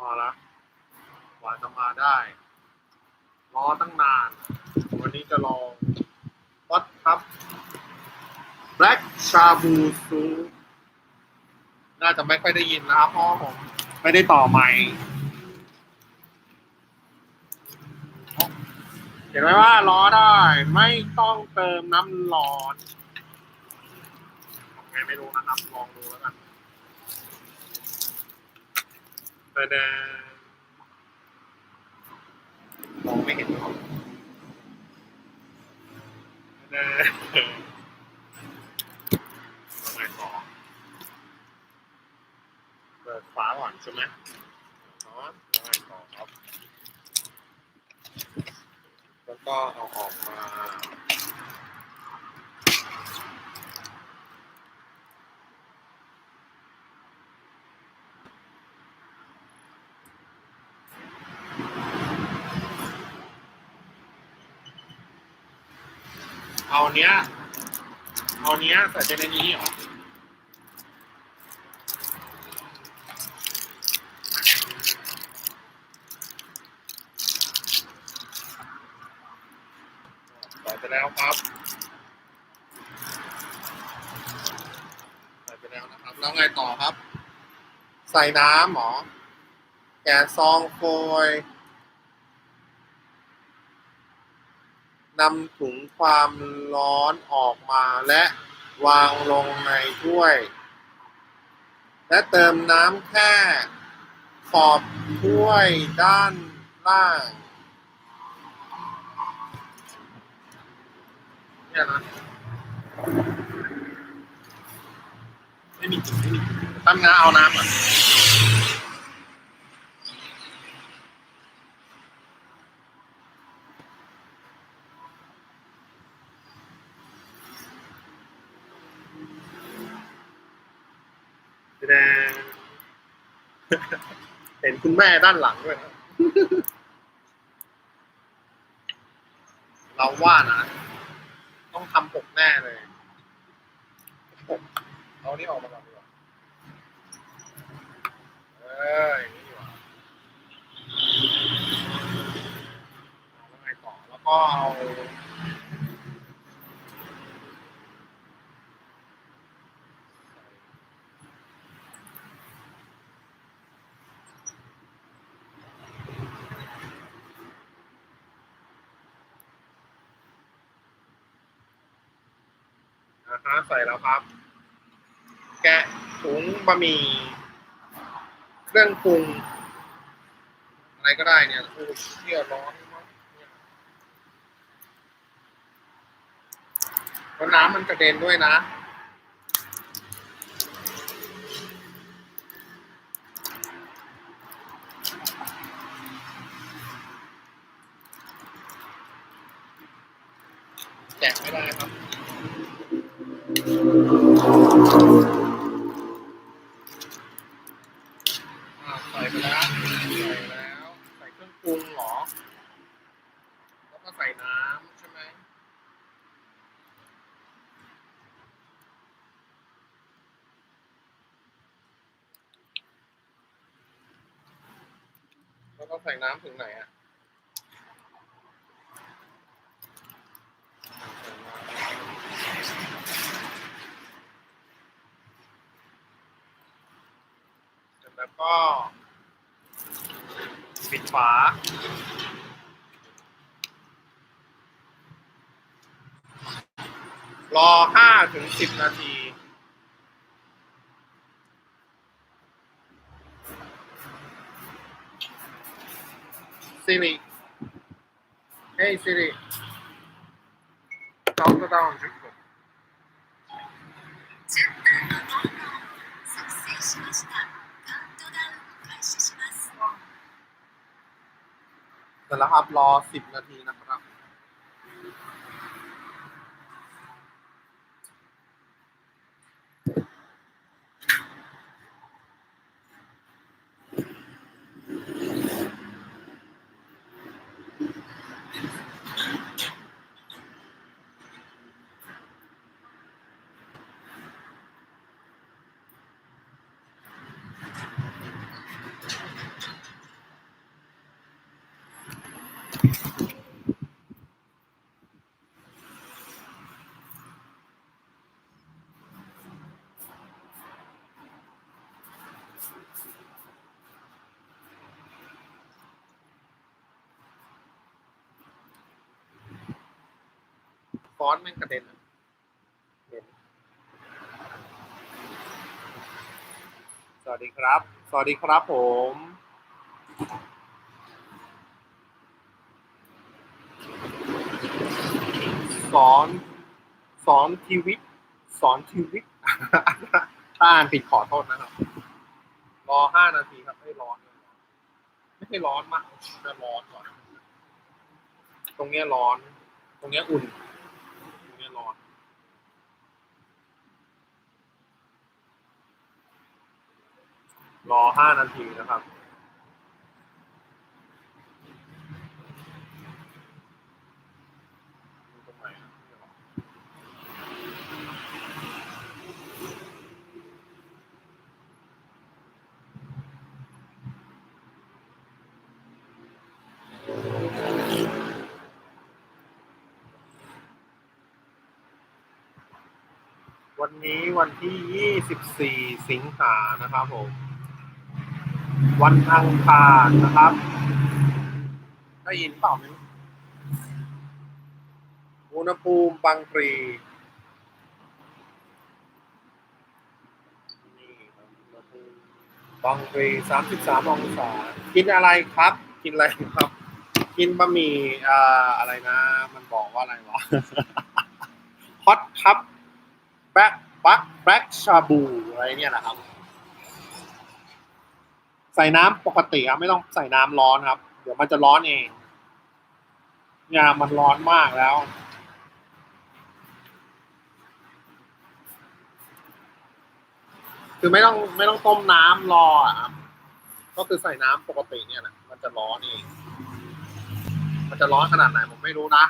มาละกว่าจะมาได้ รอตั้งนาน วันนี้จะลองวัดครับ Black Shabu s o น่าจะไม่ค่อยได้ยินนะครับเพราะว่าผมไม่ได้ต่อไมค์เห็นไหมว่าล้อได้ไม่ต้องเติมน้ำร้อนไงไม่รู้นะครับ ลองดูแล้วกัน แต่แดงมองไม่เห็นหรอกแดงแล้วไงต่อเปิดฟ้าก่อนใช่ไหมอ๋อแล้วไงต่อครับ แล้วก็เอาออกมา เอาเนี้ยเอาเนี้ยใส่ไปในนี้เหรอใส่ไปแล้วครับใส่ไปแล้วนะครับ แล้วไงต่อครับ ใส่น้ำหรอแกะซองโฟย นำถุงความร้อนออกมาและวางลงในถ้วย และเติมน้ำแค่ขอบถ้วยด้านล่างเนี่ยนะไม่มีกลิ่นไม่มีตั้งนะเอาน้ำก่อนแดง เห็นคุณแม่ด้านหลังด้วยเราว่านะ ต้องทำปกแน่เลยปกเอานี่ออกมาก่อนดีกว่าเอออย่างนี้ดีกว่าแล้วไงต่อแล้วก็เอานะฮะใส่แล้วครับ แกะถุง บะหมี่เครื่องปรุงอะไรก็ได้เนี่ยโอ้เชี่ยร้อนมากเนี่ยแล้วน้ำมันกระเด็นด้วยนะแจกไม่ได้ครับ ปิดฝา รอห้าถึงสิบนาที Siri Hey Siri Countdown 10分10分の動画を作成しました。 เสร็จแล้วครับรอสิบนาทีนะครับ น ฟอนต์แม่งกระเด็นอะสวัสดีครับ สวัสดีครับผม สอน สอนทีวิต สอนทีวิต ถ้าอ่านผิดขอโทษนะครับ รอห้านาทีครับให้ร้อน ไม่ให้ร้อนมากจะร้อนก่อน ตรงเนี้ยร้อน ตรงเนี้ยอุ่น ตรงเนี้ยร้อน รอห้านาทีนะครับตรงไหนอะไม่รู้วันนี้วันที่ 24 สิงหานะครับผม วันอังคารนะครับ ได้ยินเปล่าไหมอุณหภูมิบางปรีนี่ครับอุณหภูมิบสางปรี33องศา กินอะไรครับ กินอะไรครับ กินบะหมี่อ่าอะไรนะ มันบอกว่าอะไรวะฮอตคัพแบ็คบัคแบล็กชาบูอะไรเนี่ยนะครับ ใส่น้ำปกติครับไม่ต้องใส่น้ำร้อนครับ เดี๋ยวมันจะร้อนเองงานมันร้อนมากแล้ว คือไม่ต้องไม่ต้องต้มน้ำรอครับก็คือใส่น้ำปกติเนี่ยแหละมันจะร้อนเอง มันจะร้อนขนาดไหนผมไม่รู้นะ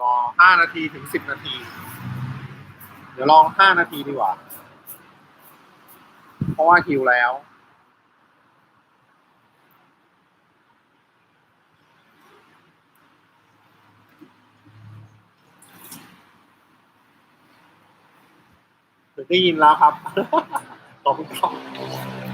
รอห้านาทีถึงสิบนาที เดี๋ยวลองห้านาทีดีกว่า เพราะว่าหิวแล้วเดี๋ยวได้ยินแล้วครับขอบคุณครับ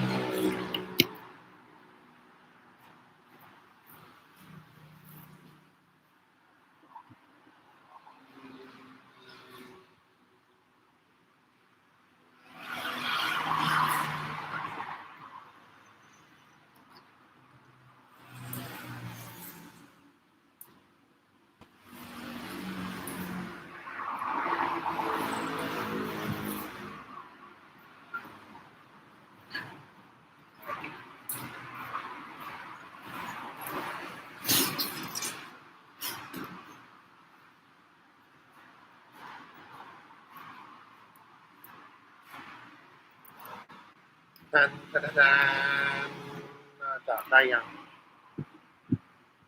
นันทนานน่าจะได้ยัง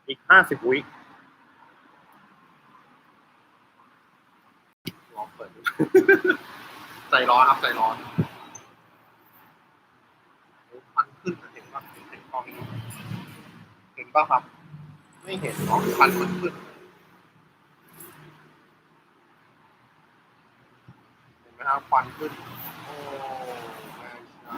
อีกห้าสิบวิลองเปิดดูใจร้อนครับใจร้อนโอ้ควันขึ้นเห็นป่ะเห็นกล้องเห็นป่ะครับ ไม่เห็นนาะควันมันขึ้นเห็นไหมครับควันขึ้น โอ้แม่ชา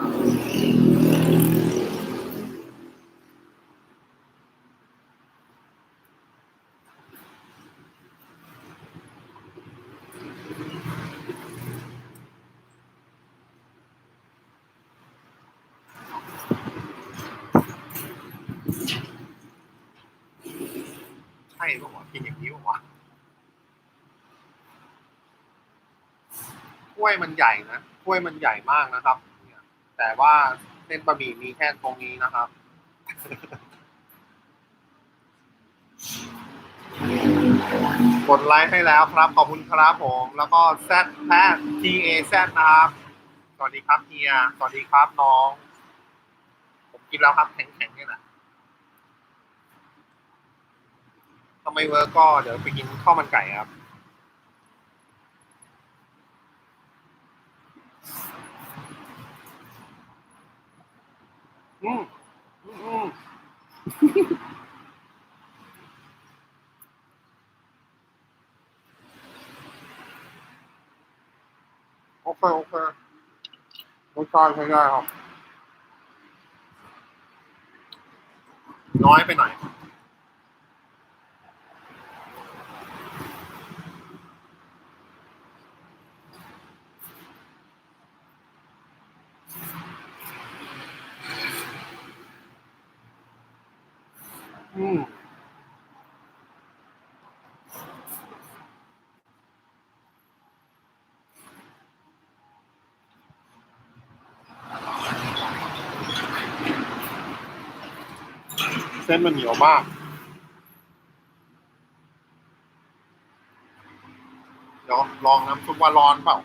ใช่ป่าวะกินอย่างนี้ป่าวะก ล้วยมันใหญ่นะกล้วยมันใหญ่มากนะครับเนี่ยแต่ว่าเส้นบะหมี่มีแค่ตรงนี้นะครับ กดไลค์ให้แล้วครับ ขอบคุณครับผม แล้วก็ Z แพท T A Z นะครับ สวัสดีครับเฮีย สวัสดีครับน้อง ผมกินแล้วครับแข็งๆเนี่ยนะถ้าไมเวิร์กก็เดี๋ยวไปกินข้าวมันไก่ครับ อืมอืมโอเคโอเคโอเคใช่ใช่ใช่ครับ น้อยไปหน่อย อืมเส้นมันเหนียวมาก เดี๋ยวลองน้ำซุปว่าร้อนเปล่า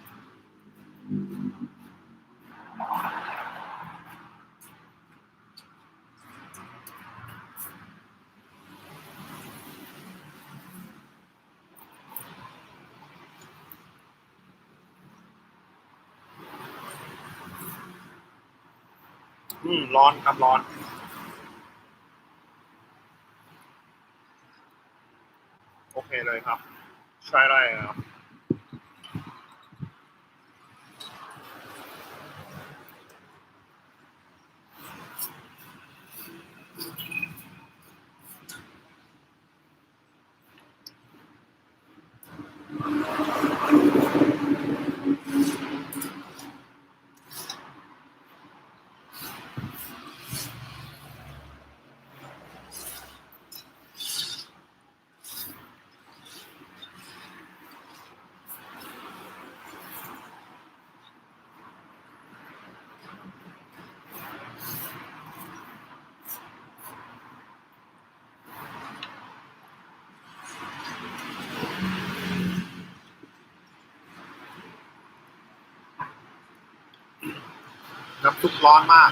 อืมร้อนครับร้อน โอเคเลยครับ ใช่ได้ครับ น้ำซุปร้อนมาก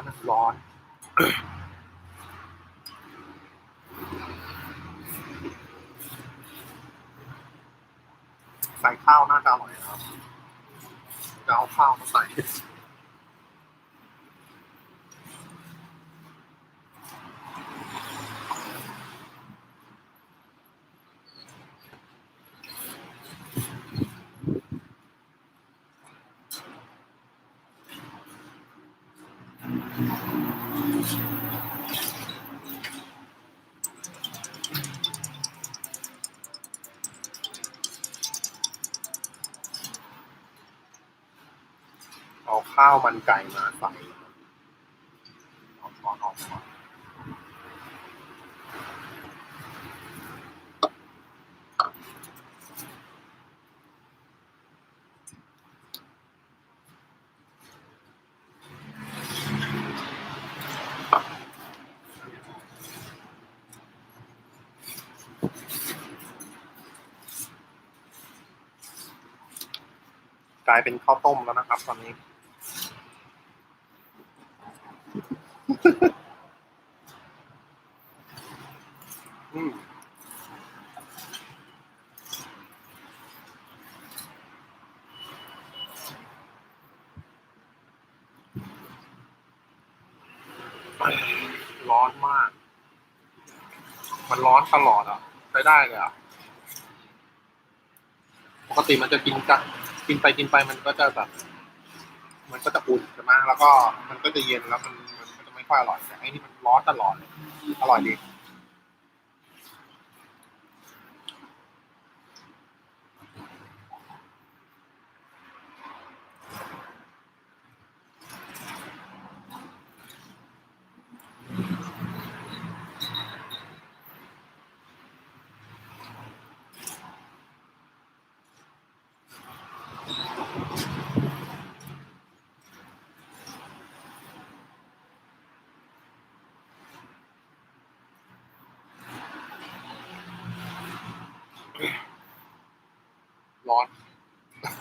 อนร้อนใส่ข้าวน่าจะอร่อยครับจะเอาข้าวมาใส่ ข้าวมันไก่มาใส่เอาช้อนออกก่อกลายเป็นข้าวต้มแล้วนะครับ ตอนนี้ ร้อนมาก มันร้อนตลอดอะ ใช้ได้เลยอะ ปกติมันจะกินกันกินไปกินไปมันก็จะแบบ มันก็จะอุ่นใช่ไหมแล้วก็มันก็จะเย็นแล้วมันมันก็จะไม่ค่อยอร่อยแต่ไอ้นี่มันร้อนตลอด อร่อยดี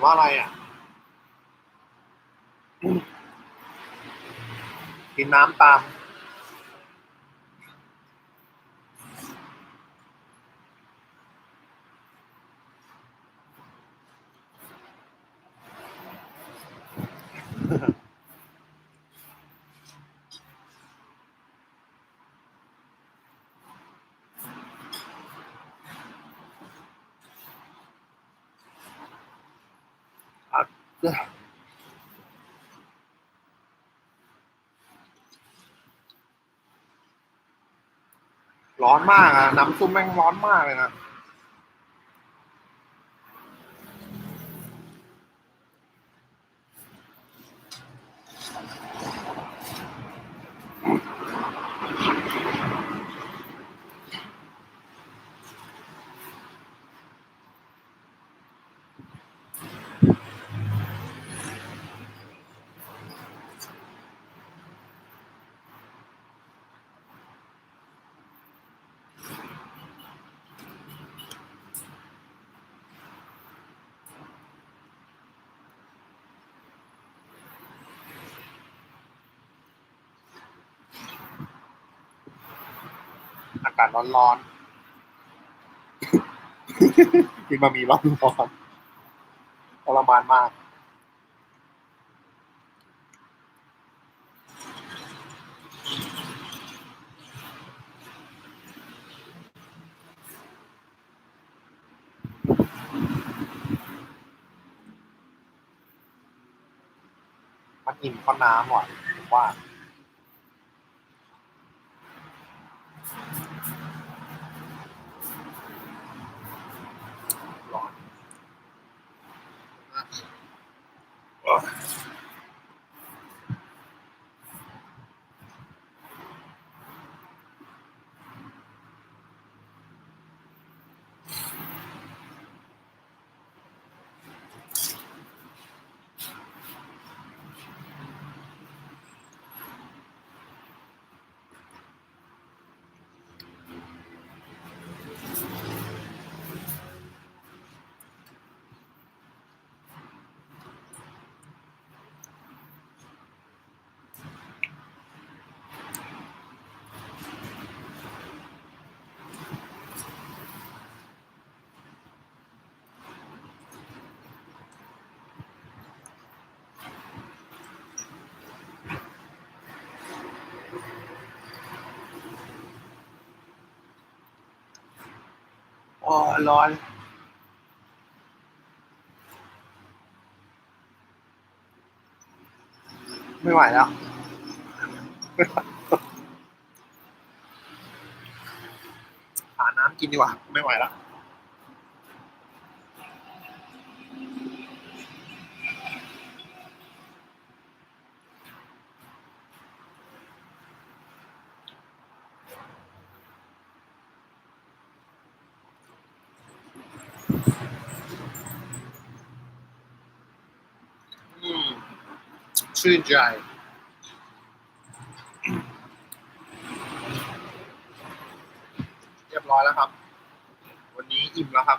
นว่าอะไรอะ กินน้ำตาม อะ ร้อนมากอะน้ำซุปแม่งร้อนมากเลยนะากาศร้อนๆกินบะหมี่ร้อนๆทรมานมาก มันอิ่มเพราะน้ำว่ะผมว่า ร้อนโอร้อน ไม่ไหวแล้ว หาน้ำกินดีกว่า ไม่ไหวแล้ว อืม ชื่นใจ เรียบร้อยแล้วครับ วันนี้อิ่มแล้วครับ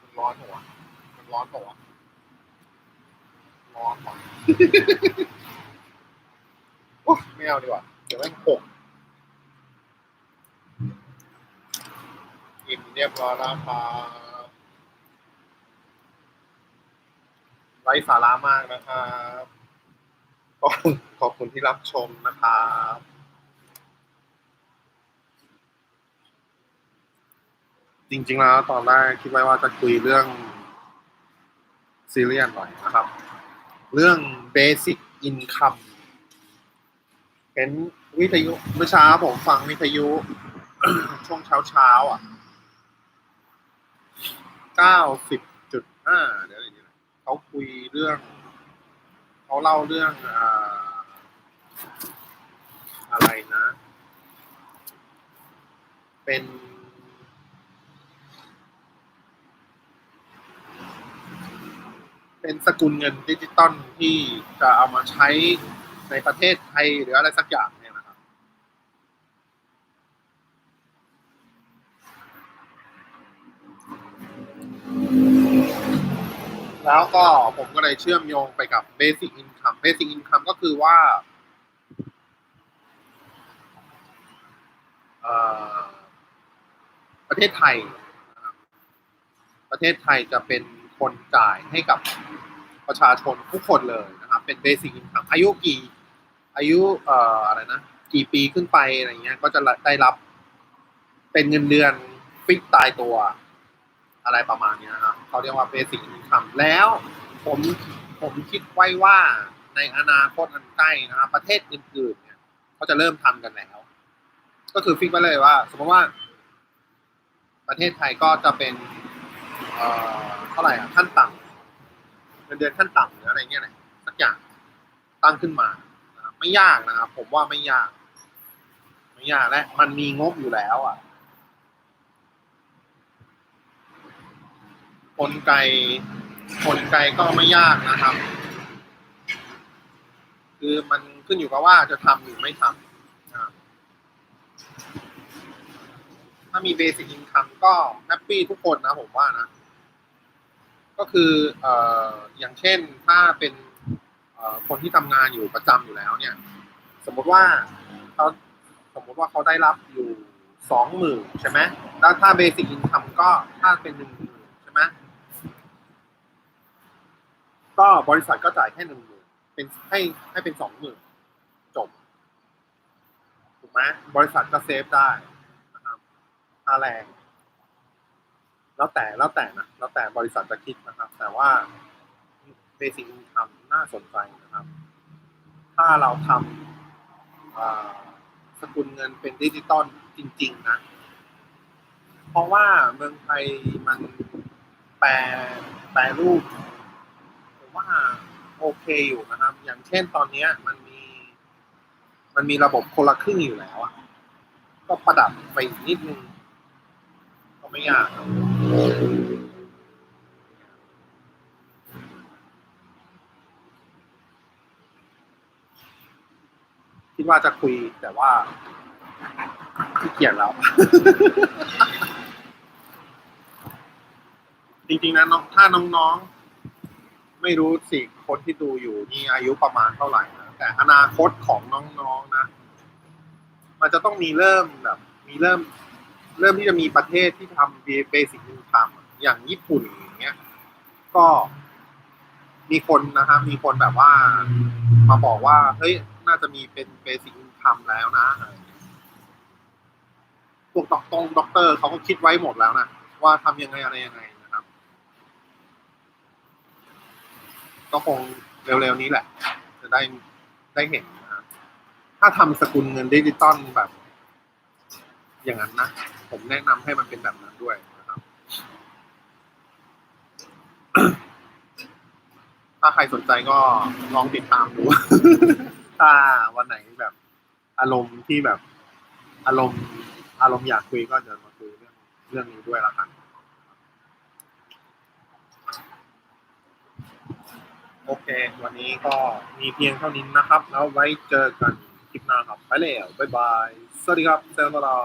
มันร้อนหัวมันร้อนหัวร้อนหัวะ โอ้ไม่เอาดีกว่า เดี๋ยวแม่งหก อิ่มเรียบร้อยแล้วครับไร้สาระมากนะครับก็ขอบคุณที่รับชมนะครับจริงๆแล้วตอนแรกคิดไว้ว่าจะคุยเรื่องซีเรียสหน่อยนะครับ เรื่อง basic income เห็นวิทยุเมื่อเช้าผมฟังวิทยุ ช่วงเช้าเช้าๆอะ เก้าสิบจุดห้าเดี๋ยวอะไรนี่เขาคุยเรื่อง เขาเล่าเรื่องอ่าอะไรนะ เป็น เป็นสกุลเงินดิจิตอลที่จะเอามาใช้ในประเทศไทยหรืออะไรสักอย่างเนี่ยนะครับ แล้วก็ผมก็เลยเชื่อมโยงไปกับ Basic Income Basic Income ก็คือว่าเอ่อประเทศไทย ประเทศไทยจะเป็นคนจ่ายให้กับประชาชนทุกคนเลยนะครับ เป็น Basic Income อายุกี่ อายุเอ่ออะไรนะกี่ปีขึ้นไปอะไรเงี้ย ก็จะได้รับเป็นเงินเดือนฟิกตายตัว อะไรประมาณนี้นะครับเขาเรียกว่า Basic Income แล้วผมผมคิดไว้ว่าในอนาคตอันใกล้นะครับประเทศอื่นๆเนี่ยเขาจะเริ่มทำกันแล้ว ก็คือฟิกไว้เลยว่า สมมติว่า ประเทศไทยก็จะเป็นเอ่อเท่าไหร่อะขั้นต่ำเงินเดือนขั้นต่ำหรืออะไรเงี้ยแหละสักอย่างตั้งขึ้นมาไม่ยากนะครับผมว่าไม่ยาก ไม่ยากและมันมีงบอยู่แล้ว อะ กลไกกลไกก็ไม่ยากนะครับ คือมันขึ้นอยู่กับว่าจะทำหรือไม่ทำนะถ้ามีเบสิ c อินคัมก็แฮปปี้ทุกคนนะผมว่านะ ก็คือเอ่ออย่างเช่นถ้าเป็นคนที่ทำงานอยู่ประจำอยู่แล้วเนี่ย สมมติว่าเขาสมมติว่าเขาได้รับอยู่สองหมื่นใช่ไหมแล้วถ้าเบสิ c อินคัมก็ถ้าเป็นหนึ่งหมื่นใช่ไหม ก็บริษัทก็จ่ายแค่หนึ่งหมื่นเป็นให้ให้เป็นสองหมื่นจบถูกไหมบริษัทก็เซฟได้นะครับค่าแรง แล้วแต่แล้วแต่นะแล้วแต่บริษัทจะคิดนะครับ แต่ว่า Basic Income น่าสนใจนะครับ ถ้าเราทำสกุลเงินเป็นดิจิตอลจริง ๆ นะ เพราะว่าเมืองไทยมันแปลแปลรูป ว่าโอเคอยู่นะครับ อย่างเช่นตอนเนี้ย มันมี มันมีระบบคนละครึ่งอยู่แล้วอะก็ประดับไปอีกนิดนึง ก็ไม่ยากครับคิดว่าจะคุยแต่ว่าขี้เกียจแล้ว จริงๆนะน้องถ้าน้องๆ ไม่รู้สิคนที่ดูอยู่นี่อายุประมาณเท่าไหร่นะแต่อนาคตของน้องๆนะ มันจะต้องมีเริ่มแบบ มีเริ่ม เริ่มที่จะมีประเทศที่ทำเบสิ c อินคัมอย่างญี่ปุ่นอย่างเงี้ย ก็มีคนนะครับมีคนแบบว่ามาบอกว่า เฮ้ย น่าจะมีเป็นเบสิ c อินคัมแล้วนะพวกด็อกตงด็อกเตอร์เขาก็คิดไว้หมดแล้วนะ ว่าทำยังไงอะไรยังไงนะครับ ก็คงเร็วๆนี้แหละ จะได้ได้เห็นนะครับถ้าทำสกุลเงินดิจิตอลแบบ อย่างนั้นนะ ผมแนะนำให้มันเป็นแบบนั้นด้วยนะครับ ถ้าใครสนใจก็ลองติดตามดู ถ้าวันไหนแบบ อารมณ์ที่แบบ อารมณ์ อารมณ์อยากคุยก็จะมาคุยเรื่องเรื่องนี้ด้วยละกัน โอเค วันนี้ก็มีเพียงเท่านี้นะครับ แล้วไว้เจอกันคลิปหน้าครับ ไปแล้วบ๊ายบาย สวัสดีครับเซลล์ตลา